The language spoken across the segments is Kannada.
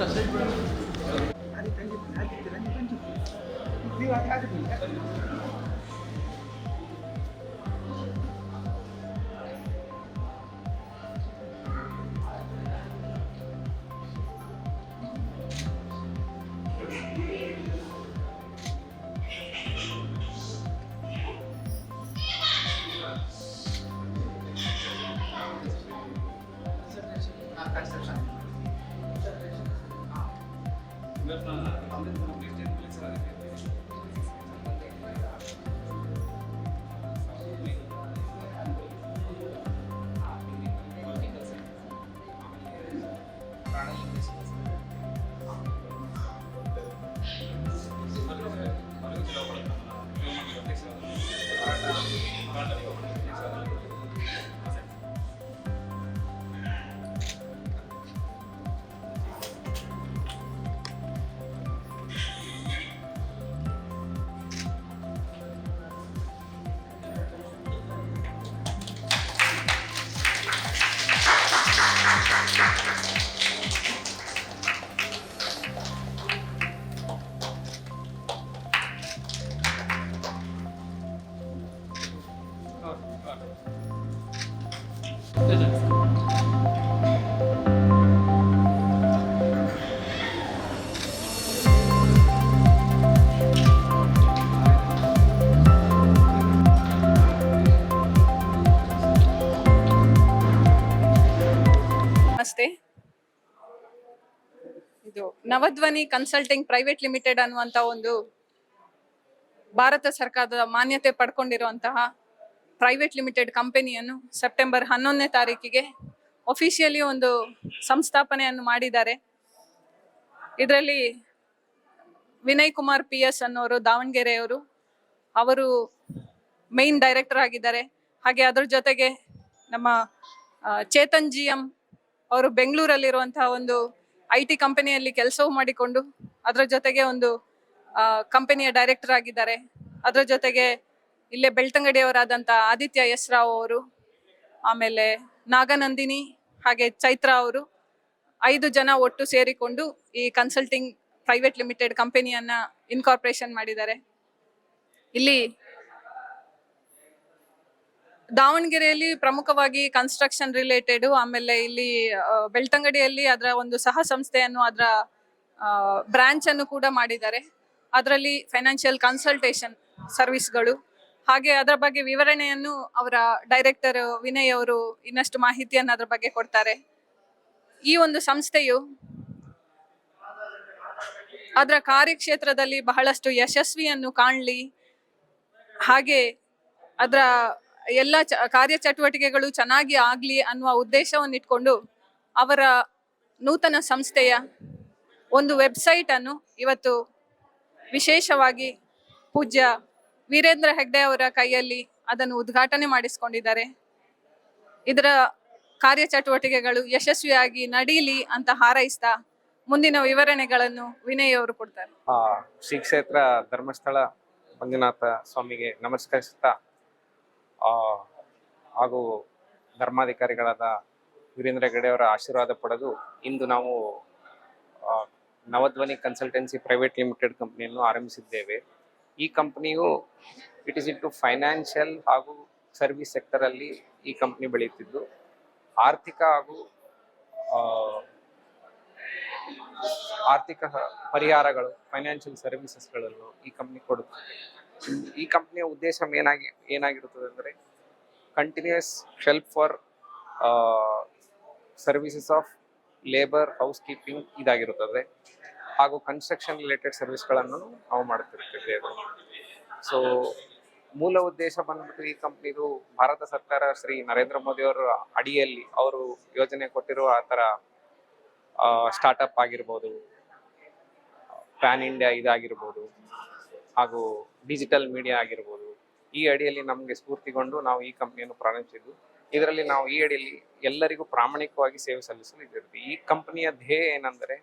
عدد عدد عدد عدد عدد ನಮಸ್ತೆ ಇದು ನವಧ್ವನಿ ಕನ್ಸಲ್ಟಿಂಗ್ ಪ್ರೈವೇಟ್ ಲಿಮಿಟೆಡ್ ಅನ್ನುವಂತ ಒಂದು ಭಾರತ ಸರ್ಕಾರದ ಮಾನ್ಯತೆ ಪಡ್ಕೊಂಡಿರುವಂತಹ ಪ್ರೈವೇಟ್ ಲಿಮಿಟೆಡ್ ಕಂಪನಿಯನ್ನು ಸೆಪ್ಟೆಂಬರ್ ಹನ್ನೊಂದನೇ ತಾರೀಕಿಗೆ ಒಫಿಷಿಯಲಿ ಒಂದು ಸಂಸ್ಥಾಪನೆಯನ್ನು ಮಾಡಿದ್ದಾರೆ. ಇದರಲ್ಲಿ ವಿನಯ್ ಕುಮಾರ್ ಪಿ ಎಸ್ ಅನ್ನೋರು, ದಾವಣಗೆರೆಯವರು, ಅವರು ಮೇನ್ ಡೈರೆಕ್ಟರ್ ಆಗಿದ್ದಾರೆ. ಹಾಗೆ ಅದರ ಜೊತೆಗೆ ನಮ್ಮ ಚೇತನ್ ಜಿ ಎಂ ಅವರು ಬೆಂಗಳೂರಲ್ಲಿರುವಂತಹ ಒಂದು ಐ ಟಿ ಕಂಪನಿಯಲ್ಲಿ ಕೆಲಸವೂ ಮಾಡಿಕೊಂಡು ಅದರ ಜೊತೆಗೆ ಒಂದು ಕಂಪನಿಯ ಡೈರೆಕ್ಟರ್ ಆಗಿದ್ದಾರೆ. ಅದರ ಜೊತೆಗೆ ಇಲ್ಲೇ ಬೆಳ್ತಂಗಡಿಯವರಾದಂಥ ಆದಿತ್ಯ ಎಸ್ ರಾವ್ ಅವರು, ಆಮೇಲೆ ನಾಗನಂದಿನಿ, ಹಾಗೆ ಚೈತ್ರ ಅವರು, ಐದು ಜನ ಒಟ್ಟು ಸೇರಿಕೊಂಡು ಈ ಕನ್ಸಲ್ಟಿಂಗ್ ಪ್ರೈವೇಟ್ ಲಿಮಿಟೆಡ್ ಕಂಪನಿಯನ್ನ ಇನ್ಕಾರ್ಪೊರೇಷನ್ ಮಾಡಿದ್ದಾರೆ. ಇಲ್ಲಿ ದಾವಣಗೆರೆಯಲ್ಲಿ ಪ್ರಮುಖವಾಗಿ ಕನ್ಸ್ಟ್ರಕ್ಷನ್ ರಿಲೇಟೆಡ್ ಆಮೇಲೆ ಇಲ್ಲಿ ಬೆಳ್ತಂಗಡಿಯಲ್ಲಿ ಅದರ ಒಂದು ಸಹ ಸಂಸ್ಥೆಯನ್ನು ಅದರ ಬ್ರಾಂಚ್ ಅನ್ನು ಕೂಡ ಮಾಡಿದ್ದಾರೆ. ಅದರಲ್ಲಿ ಫೈನಾನ್ಷಿಯಲ್ ಕನ್ಸಲ್ಟೇಷನ್ ಸರ್ವಿಸ್ಗಳು ಹಾಗೆ ಅದರ ಬಗ್ಗೆ ವಿವರಣೆಯನ್ನು ಅವರ ಡೈರೆಕ್ಟರ್ ವಿನಯ್ ಅವರು ಇನ್ನಷ್ಟು ಮಾಹಿತಿಯನ್ನು ಅದರ ಬಗ್ಗೆ ಕೊಡ್ತಾರೆ. ಈ ಒಂದು ಸಂಸ್ಥೆಯು ಅದರ ಕಾರ್ಯಕ್ಷೇತ್ರದಲ್ಲಿ ಬಹಳಷ್ಟು ಯಶಸ್ವಿಯನ್ನು ಕಾಣಲಿ. ಹಾಗೆ ಅದರ ಎಲ್ಲ ಚ, ಕಾರ್ಯಚಟುವಟಿಕೆಗಳು ಚೆನ್ನಾಗಿ ಆಗಲಿ ಅನ್ನುವ ಉದ್ದೇಶವನ್ನು ಇಟ್ಕೊಂಡು ಅವರ ನೂತನ ಸಂಸ್ಥೆಯ ಒಂದು ವೆಬ್ಸೈಟ್ ಅನ್ನು ಇವತ್ತು ವಿಶೇಷವಾಗಿ ಪೂಜ್ಯ ವೀರೇಂದ್ರ ಹೆಗ್ಡೆ ಅವರ ಕೈಯಲ್ಲಿ ಅದನ್ನು ಉದ್ಘಾಟನೆ ಮಾಡಿಸ್ಕೊಂಡಿದ್ದಾರೆ. ಇದರ ಕಾರ್ಯಚಟುವಟಿಕೆಗಳು ಯಶಸ್ವಿಯಾಗಿ ನಡೀಲಿ ಅಂತ ಹಾರೈಸ್ತಾ ಮುಂದಿನ ವಿವರಣೆಗಳನ್ನು ವಿನಯ್ ಅವರು ಕೊಡ್ತಾರೆ. ಶ್ರೀ ಕ್ಷೇತ್ರ ಧರ್ಮಸ್ಥಳ ಮಂಜುನಾಥ ಸ್ವಾಮಿಗೆ ನಮಸ್ಕರಿಸುತ್ತಾ ಹಾಗೂ ಧರ್ಮಾಧಿಕಾರಿಗಳಾದ ವೀರೇಂದ್ರ ಹೆಗಡೆ ಅವರ ಆಶೀರ್ವಾದ ಪಡೆದು ಇಂದು ನಾವು ಆ, ನವಧ್ವನಿ ಕನ್ಸಲ್ಟೆನ್ಸಿ ಪ್ರೈವೇಟ್ ಲಿಮಿಟೆಡ್ ಕಂಪ್ನಿಯನ್ನು ಆರಂಭಿಸಿದ್ದೇವೆ. ಈ ಕಂಪ್ನಿಯು it is in to financial ಹಾಗೂ ಸರ್ವಿಸ್ ಸೆಕ್ಟರ್ ಅಲ್ಲಿ ಈ ಕಂಪನಿ ಬೆಳೆಯುತ್ತಿದ್ದು. ಆರ್ಥಿಕ ಹಾಗೂ ಆರ್ಥಿಕ ಪರಿಹಾರಗಳು ಫೈನಾನ್ಷಿಯಲ್ ಸರ್ವಿಸಸ್ಗಳನ್ನು ಈ ಕಂಪ್ನಿ ಕೊಡುತ್ತದೆ ಈ ಕಂಪ್ನಿಯ ಉದ್ದೇಶ ಏನಾಗಿ ಏನಾಗಿರುತ್ತದೆ ಅಂದರೆ continues help for services of labour house keeping ಇದಾಗಿರುತ್ತದೆ. ಹಾಗೂ ಕನ್ಸ್ಟ್ರಕ್ಷನ್ ರಿಲೇಟೆಡ್ ಸರ್ವಿಸ್ಗಳನ್ನು ನಾವು ಮಾಡ್ತಿರ್ತೇವೆ ಸೊ ಮೂಲ ಉದ್ದೇಶ ಬಂದ್ಬಿಟ್ಟು ಈ ಕಂಪ್ನಿದು ಭಾರತ ಸರ್ಕಾರ ಶ್ರೀ ನರೇಂದ್ರ ಮೋದಿಯವರ ಅಡಿಯಲ್ಲಿ ಅವರು ಯೋಜನೆ ಕೊಟ್ಟಿರುವ ಆ ಥರ ಸ್ಟಾರ್ಟಪ್ ಆಗಿರ್ಬೋದು ಪ್ಯಾನ್ ಇಂಡಿಯಾ ಇದಾಗಿರ್ಬೋದು, ಹಾಗೂ ಡಿಜಿಟಲ್ ಮೀಡಿಯಾ ಆಗಿರ್ಬೋದು, ಈ ಅಡಿಯಲ್ಲಿ ನಮಗೆ ಸ್ಫೂರ್ತಿಗೊಂಡು ನಾವು ಈ ಕಂಪ್ನಿಯನ್ನು ಪ್ರಾರಂಭಿಸಿದ್ದು, ಇದರಲ್ಲಿ ನಾವು ಈ ಅಡಿಯಲ್ಲಿ ಎಲ್ಲರಿಗೂ ಪ್ರಾಮಾಣಿಕವಾಗಿ ಸೇವೆ ಸಲ್ಲಿಸಲು ಇದಿರುತ್ತೆ. ಈ ಕಂಪನಿಯ ಧ್ಯೇಯ ಏನಂದರೆ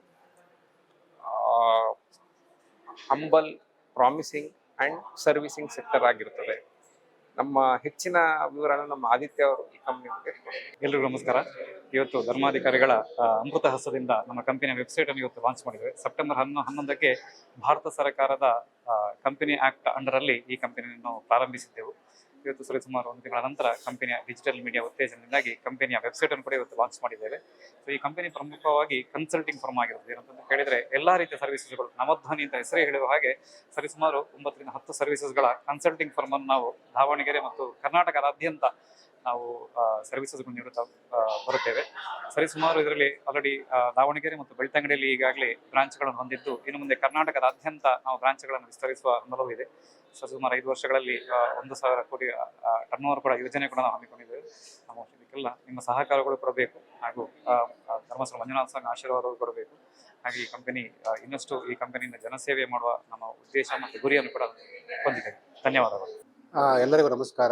humble promising and servicing sector ಆಗಿರ್ತದೆ. ನಮ್ಮ ಹೆಚ್ಚಿನ ವಿವರನ ನಮ್ಮ ಆದಿತ್ಯ ಅವರು ಈ ಕಂಪನಿ ಬಗ್ಗೆ. ಎಲ್ರಿಗೂ ನಮಸ್ಕಾರ. ಇವತ್ತು ಧರ್ಮಾಧಿಕಾರಿಗಳ ಅಮೃತ ಹಸದಿಂದ ನಮ್ಮ ಕಂಪನಿಯ ವೆಬ್ಸೈಟ್ ಅನ್ನು ಇವತ್ತು ಲಾಂಚ್ ಮಾಡಿದ್ದೇವೆ. ಸೆಪ್ಟೆಂಬರ್ ಹನ್ನೊ, ಹನ್ನೊಂದಕ್ಕೆ ಭಾರತ ಸರ್ಕಾರದ ಕಂಪನಿ ಆಕ್ಟ್ ಅಂಡರ್ ಅಲ್ಲಿ ಈ ಕಂಪನಿಯನ್ನು ಪ್ರಾರಂಭಿಸಿದ್ದೆವು. ಇವತ್ತು ಸರಿಸುಮಾರು ಒಂದು ತಿಂಗಳ ನಂತರ ಕಂಪನಿಯ ಡಿಜಿಟಲ್ ಮೀಡಿಯಾ ಉತ್ತೇಜನದಿಂದಾಗಿ ಕಂಪನಿಯ ವೆಬ್ಸೈಟ್ ಅನ್ನು ಕೂಡ ಇವತ್ತು ಲಾಂಚ್ ಮಾಡಿದ್ದೇವೆ. ಸೊ ಈ ಕಂಪನಿ ಪ್ರಮುಖವಾಗಿ ಕನ್ಸಲ್ಟಿಂಗ್ ಫರ್ಮ್ ಆಗಿರುತ್ತೆ ಏನಂತಂದು ಹೇಳಿದ್ರೆ ಎಲ್ಲಾ ರೀತಿಯ ಸರ್ವಿಸಸ್ಗಳು ನವಧ್ವನಿ ಅಂತ ಹೆಸರೇ ಹೇಳುವ ಹಾಗೆ ಸರಿಸುಮಾರು ಒಂಬತ್ತರಿಂದ ಹತ್ತು ಸರ್ವಿಸಸ್ಗಳ ಕನ್ಸಲ್ಟಿಂಗ್ ಫರ್ಮ್ ಅನ್ನು ನಾವು ದಾವಣಗೆರೆ ಮತ್ತು ಕರ್ನಾಟಕದಾದ್ಯಂತ ನಾವು ಸರ್ವಿಸಸ್ ನೀಡುತ್ತಾ ಬರುತ್ತೇವೆ. ಬರುತ್ತೇವೆ ಸರಿಸುಮಾರು ಇದರಲ್ಲಿ ಆಲ್ರೆಡಿ ದಾವಣಗೆರೆ ಮತ್ತು ಬೆಳ್ತಂಗಡಿಯಲ್ಲಿ ಈಗಾಗಲೇ ಬ್ರಾಂಚ್ಗಳನ್ನು ಹೊಂದಿದ್ದು, ಇನ್ನು ಮುಂದೆ ಕರ್ನಾಟಕದಾದ್ಯಂತ ನಾವು ಬ್ರಾಂಚ್ಗಳನ್ನು ವಿಸ್ತರಿಸುವ ಅನುಭವ ಇದೆ. ಸುಮಾರು ಐದು ವರ್ಷಗಳಲ್ಲಿ ಒಂದು ಸಾವಿರ ಕೋಟಿ ಟರ್ನ್ ಓವರ್ ಕೂಡ ಯೋಜನೆ ಕೂಡ ನಾವು ಹಮ್ಮಿಕೊಂಡಿದ್ದೇವೆ. ನಮ್ಮ ಇದಕ್ಕೆಲ್ಲ ನಿಮ್ಮ ಸಹಕಾರಗಳು ಕೊಡಬೇಕು ಹಾಗೂ ಧರ್ಮಸ್ಥಳ ಮಂಜುನಾಥ ಸಂಘ ಆಶೀರ್ವಾದಗಳು ಕೊಡಬೇಕು. ಹಾಗೆ ಈ ಕಂಪನಿ ಇನ್ನಷ್ಟು ಈ ಕಂಪನಿಯಿಂದ ಜನಸೇವೆ ಮಾಡುವ ನಮ್ಮ ಉದ್ದೇಶ ಮತ್ತು ಗುರಿಯನ್ನು ಕೂಡ ಹೊಂದಿದೆ ಧನ್ಯವಾದಗಳು. ಎಲ್ಲರಿಗೂ ನಮಸ್ಕಾರ.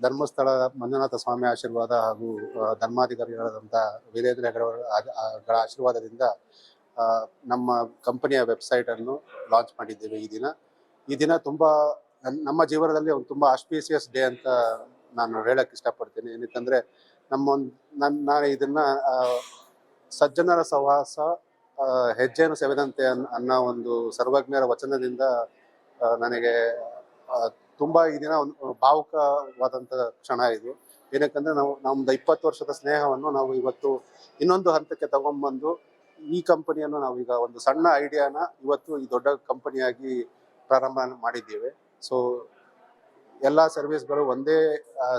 ಧರ್ಮಸ್ಥಳ ಮಂಜುನಾಥ ಸ್ವಾಮಿ ಆಶೀರ್ವಾದ ಹಾಗೂ ಧರ್ಮಾಧಿಕಾರಿಗಳಾದಂಥ ವೀರೇಂದ್ರ ಹೆಗಡೆ ಅವರ ಆ- ಆ- ಗಳ ಆಶೀರ್ವಾದದಿಂದ ನಮ್ಮ ಕಂಪನಿಯ ವೆಬ್ಸೈಟನ್ನು ಲಾಂಚ್ ಮಾಡಿದ್ದೇವೆ ಈ ದಿನ. ಈ ದಿನ ತುಂಬ ನಮ್ಮ ಜೀವನದಲ್ಲಿ ಒಂದು ತುಂಬ ಆಸ್ಪೀಸಿಯಸ್ ಡೇ ಅಂತ ನಾನು ಹೇಳಕ್ಕೆ ಇಷ್ಟಪಡ್ತೀನಿ. ಏನಕ್ಕಂದರೆ ನಮ್ಮ ಒಂದು ನನ್ನ ನಾನು ಇದನ್ನ ಸಜ್ಜನರ ಸಹವಾಸ ಹೆಜ್ಜೆಯನ್ನು ಸೆವೆದಂತೆ ಅನ್, ಅನ್ನೋ ಒಂದು ಸರ್ವಜ್ಞರ ವಚನದಿಂದ ನನಗೆ ತುಂಬಾ ಈ ದಿನ ಒಂದು ಭಾವುಕವಾದಂತ ಕ್ಷಣ ಇದು. ಏನಕ್ಕಂದ್ರೆ ನಾವು, ನಮ್ದು ಇಪ್ಪತ್ತು ವರ್ಷದ ಸ್ನೇಹವನ್ನು ನಾವು ಇವತ್ತು ಇನ್ನೊಂದು ಹಂತಕ್ಕೆ ತಗೊಂಡ್ಬಂದು ಈ ಕಂಪನಿಯನ್ನು ನಾವು ಈಗ ಒಂದು ಸಣ್ಣ ಐಡಿಯಾನ ಇವತ್ತು ಈ ದೊಡ್ಡ ಕಂಪನಿಯಾಗಿ ಪ್ರಾರಂಭ ಮಾಡಿದ್ದೇವೆ. ಸೊ ಎಲ್ಲ ಸರ್ವಿಸ್ಗಳು ಒಂದೇ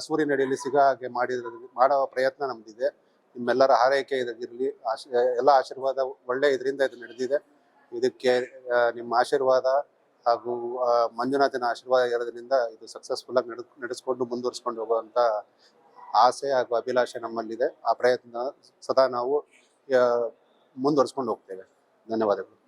ಸೂರ್ಯನಡಿಯಲ್ಲಿ ಸಿಗೋ ಹಾಗೆ ಮಾಡಿದ ಮಾಡೋ ಪ್ರಯತ್ನ ನಮ್ದಿದೆ. ನಿಮ್ಮೆಲ್ಲರ ಹಾರೈಕೆ ಇದಾಗಿರಲಿ ಆಶ್, ಎಲ್ಲ ಆಶೀರ್ವಾದ ಒಳ್ಳೆ ಇದರಿಂದ ಇದು ನಡೆದಿದೆ. ಇದಕ್ಕೆ ನಿಮ್ಮ ಆಶೀರ್ವಾದ ಹಾಗೂ ಮಂಜುನಾಥನ ಆಶೀರ್ವಾದ ಇರೋದ್ರಿಂದ ಇದು ಸಕ್ಸಸ್ಫುಲ್ ಆಗಿ ನಡೆ ನಡೆಸ್ಕೊಂಡು ಮುಂದುವರಿಸ್ಕೊಂಡು ಹೋಗುವಂತ ಆಸೆ ಹಾಗೂ ಅಭಿಲಾಷೆ ನಮ್ಮಲ್ಲಿದೆ. ಆ ಪ್ರಯತ್ನ ಸದಾ ನಾವು ಮುಂದುವರಿಸ್ಕೊಂಡು ಹೋಗ್ತೇವೆ. ಧನ್ಯವಾದಗಳು.